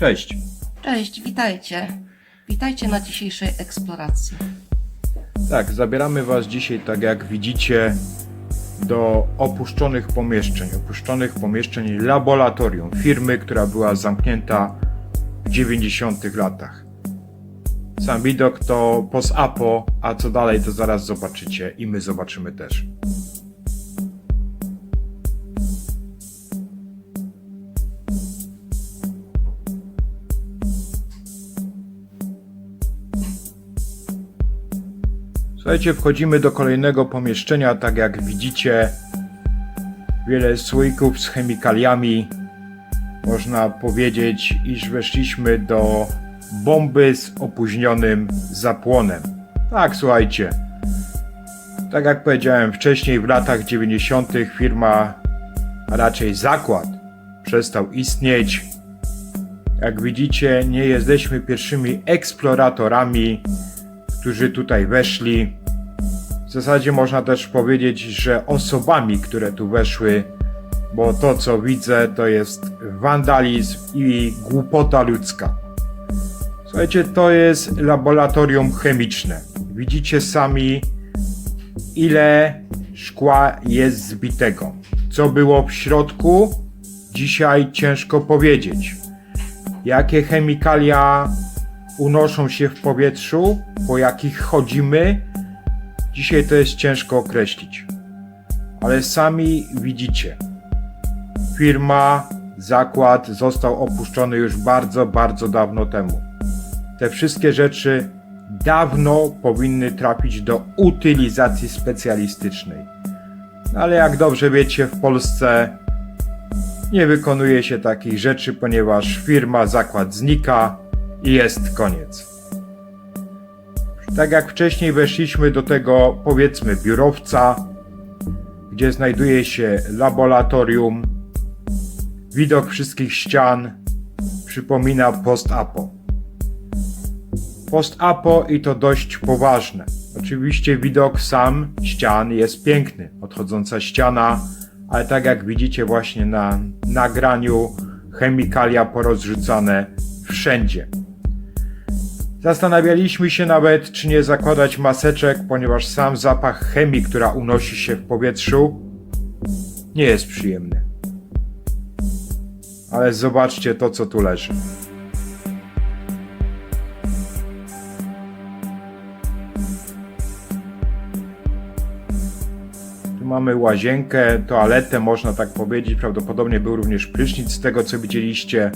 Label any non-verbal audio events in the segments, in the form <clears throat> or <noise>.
Cześć. Cześć, witajcie. Witajcie na dzisiejszej eksploracji. Tak, zabieramy Was dzisiaj, tak jak widzicie, do opuszczonych pomieszczeń. Opuszczonych pomieszczeń laboratorium firmy, która była zamknięta w 90 latach. Sam widok to post-apo, a co dalej to zaraz zobaczycie i my zobaczymy też. Słuchajcie, wchodzimy do kolejnego pomieszczenia, tak jak widzicie, wiele słoików z chemikaliami. Można powiedzieć, iż weszliśmy do bomby z opóźnionym zapłonem. Tak, słuchajcie. Tak jak powiedziałem wcześniej, w latach 90. firma, a raczej zakład, przestał istnieć. Jak widzicie, nie jesteśmy pierwszymi eksploratorami, którzy tutaj weszli. W zasadzie można też powiedzieć, że osobami, które tu weszły, bo to co widzę to jest wandalizm i głupota ludzka. Słuchajcie, to jest laboratorium chemiczne. Widzicie sami, ile szkła jest zbitego. Co było w środku? Dzisiaj ciężko powiedzieć. Jakie chemikalia unoszą się w powietrzu, po jakich chodzimy, dzisiaj to jest ciężko określić. Ale sami widzicie, firma, zakład został opuszczony już bardzo, bardzo dawno temu. Te wszystkie rzeczy dawno powinny trafić do utylizacji specjalistycznej. No Ale jak dobrze wiecie, w Polsce nie wykonuje się takich rzeczy, ponieważ firma, zakład znika i jest koniec. Tak jak wcześniej weszliśmy do tego, powiedzmy, biurowca, gdzie znajduje się laboratorium, widok wszystkich ścian przypomina post-apo. Post-apo i to dość poważne. Oczywiście widok sam ścian jest piękny, odchodząca ściana, ale tak jak widzicie właśnie na nagraniu, chemikalia porozrzucane wszędzie. Zastanawialiśmy się nawet, czy nie zakładać maseczek, ponieważ sam zapach chemii, która unosi się w powietrzu, nie jest przyjemny. Ale zobaczcie to, co tu leży. Tu mamy łazienkę, toaletę, można tak powiedzieć. Prawdopodobnie był również prysznic z tego, co widzieliście.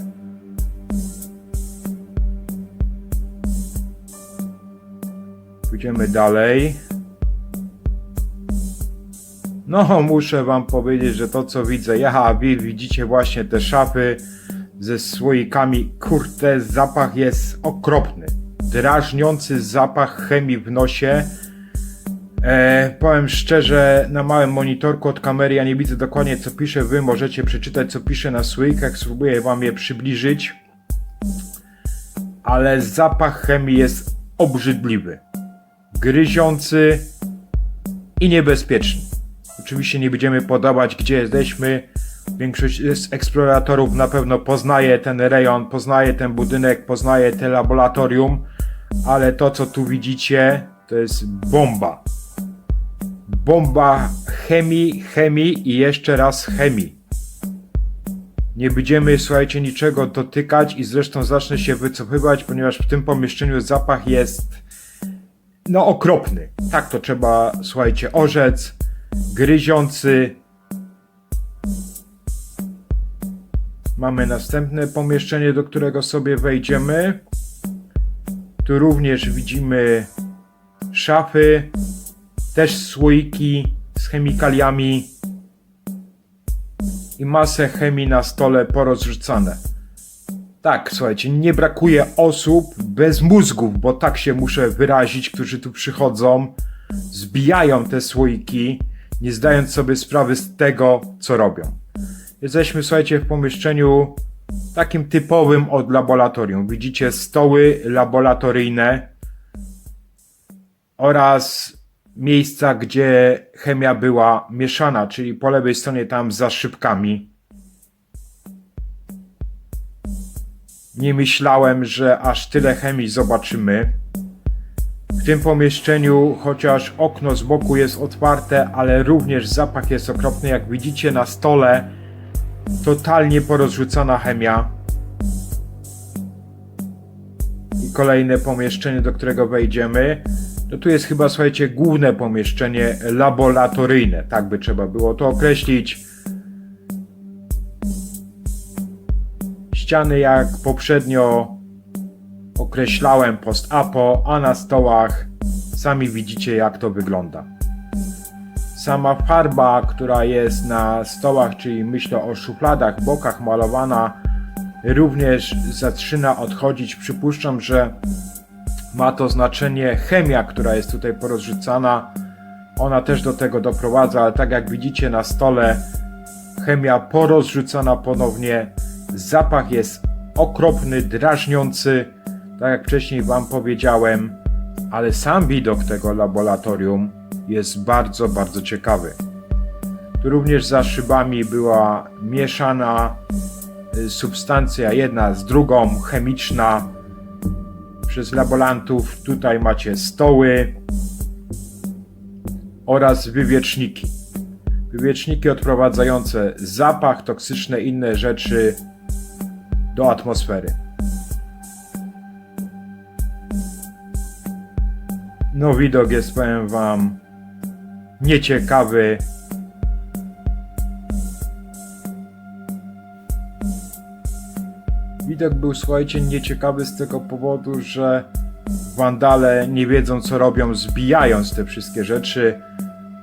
Pójdziemy dalej. No, muszę wam powiedzieć, że to co widzę, ja, wy widzicie właśnie te szafy ze słoikami. Kurde, zapach jest okropny. Drażniący zapach chemii w nosie. E, powiem szczerze, na małym monitorku od kamery ja nie widzę dokładnie co pisze. Wy możecie przeczytać co pisze na słoikach. Spróbuję wam je przybliżyć. Ale zapach chemii jest obrzydliwy gryziący i niebezpieczny. Oczywiście nie będziemy podawać, gdzie jesteśmy. Większość z eksploratorów na pewno poznaje ten rejon, poznaje ten budynek, poznaje te laboratorium, ale to, co tu widzicie, to jest bomba. Bomba chemii, chemii i jeszcze raz chemii. Nie będziemy, słuchajcie, niczego dotykać i zresztą zacznę się wycofywać, ponieważ w tym pomieszczeniu zapach jest no okropny. Tak to trzeba, słuchajcie, orzec, gryziący. Mamy następne pomieszczenie, do którego sobie wejdziemy. Tu również widzimy szafy, też słoiki z chemikaliami i masę chemii na stole porozrzucane. Tak, słuchajcie, nie brakuje osób bez mózgów, bo tak się muszę wyrazić, którzy tu przychodzą, zbijają te słoiki, nie zdając sobie sprawy z tego, co robią. Jesteśmy, słuchajcie, w pomieszczeniu takim typowym od laboratorium. Widzicie stoły laboratoryjne oraz miejsca, gdzie chemia była mieszana, czyli po lewej stronie tam za szybkami Nie myślałem, że aż tyle chemii zobaczymy. W tym pomieszczeniu, chociaż okno z boku jest otwarte, ale również zapach jest okropny. Jak widzicie na stole, totalnie porozrzucana chemia. I kolejne pomieszczenie, do którego wejdziemy. To tu jest chyba, słuchajcie, główne pomieszczenie laboratoryjne. Tak by trzeba było to określić. Ściany, jak poprzednio określałem post-apo, a na stołach sami widzicie, jak to wygląda. Sama farba, która jest na stołach, czyli myślę o szufladach, bokach malowana, również zaczyna odchodzić. Przypuszczam, że ma to znaczenie chemia, która jest tutaj porozrzucana. Ona też do tego doprowadza, ale tak jak widzicie na stole, chemia porozrzucana ponownie. Zapach jest okropny, drażniący, tak jak wcześniej Wam powiedziałem, ale sam widok tego laboratorium jest bardzo, bardzo ciekawy. Tu również za szybami była mieszana y, substancja jedna z drugą, chemiczna przez laborantów. Tutaj macie stoły oraz wywieczniki. Wywieczniki odprowadzające zapach, toksyczne inne rzeczy do atmosfery. No widok jest, powiem wam, nieciekawy. Widok był, słuchajcie, nieciekawy z tego powodu, że wandale nie wiedzą co robią, zbijając te wszystkie rzeczy.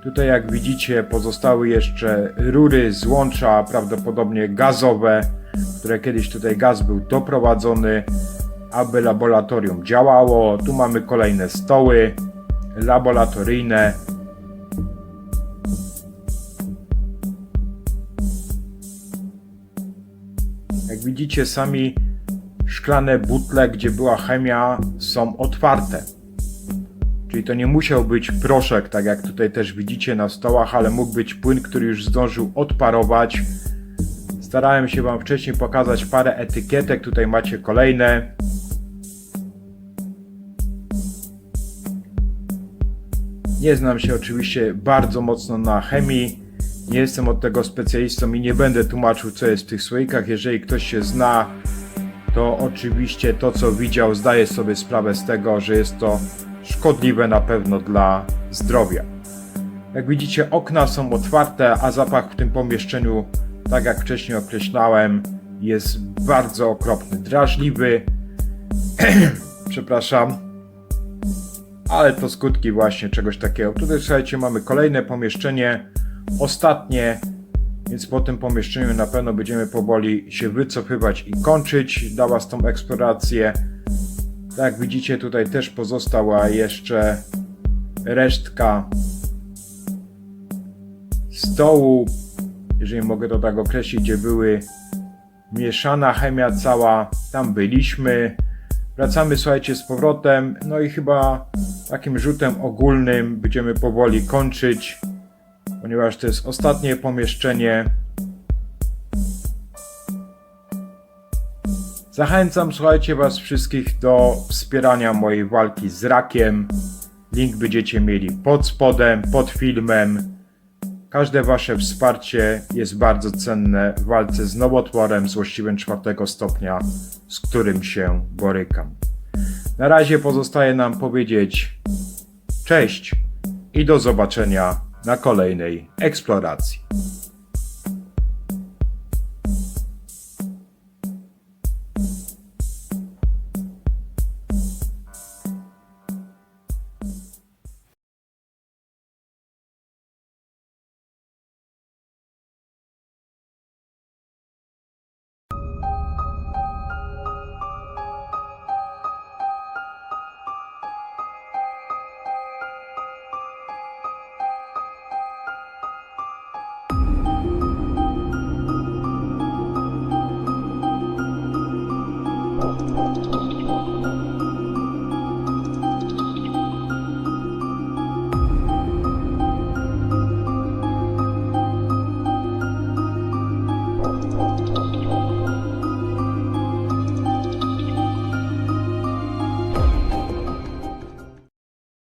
Tutaj, jak widzicie, pozostały jeszcze rury, złącza, prawdopodobnie gazowe, które kiedyś tutaj gaz był doprowadzony, aby laboratorium działało. Tu mamy kolejne stoły laboratoryjne. Jak widzicie, sami szklane butle, gdzie była chemia, są otwarte. Czyli to nie musiał być proszek, tak jak tutaj też widzicie na stołach, ale mógł być płyn, który już zdążył odparować. Starałem się Wam wcześniej pokazać parę etykietek, tutaj macie kolejne. Nie znam się oczywiście bardzo mocno na chemii. Nie jestem od tego specjalistą i nie będę tłumaczył, co jest w tych słoikach. Jeżeli ktoś się zna, to oczywiście to, co widział, zdaje sobie sprawę z tego, że jest to szkodliwe na pewno dla zdrowia. Jak widzicie, okna są otwarte, a zapach w tym pomieszczeniu, tak jak wcześniej określałem, jest bardzo okropny, drażliwy. <clears throat> Przepraszam, ale to skutki właśnie czegoś takiego. Tutaj słuchajcie, mamy kolejne pomieszczenie, ostatnie, więc po tym pomieszczeniu na pewno będziemy powoli się wycofywać i kończyć dla Was tą eksplorację. Tak jak widzicie, tutaj też pozostała jeszcze resztka stołu, jeżeli mogę to tak określić, gdzie były mieszana chemia cała, tam byliśmy. Wracamy, słuchajcie, z powrotem, no i chyba takim rzutem ogólnym będziemy powoli kończyć, ponieważ to jest ostatnie pomieszczenie. Zachęcam, słuchajcie, Was wszystkich do wspierania mojej walki z rakiem. Link będziecie mieli pod spodem, pod filmem. Każde Wasze wsparcie jest bardzo cenne w walce z nowotworem złośliwym czwartego stopnia, z którym się borykam. Na razie pozostaje nam powiedzieć cześć i do zobaczenia na kolejnej eksploracji.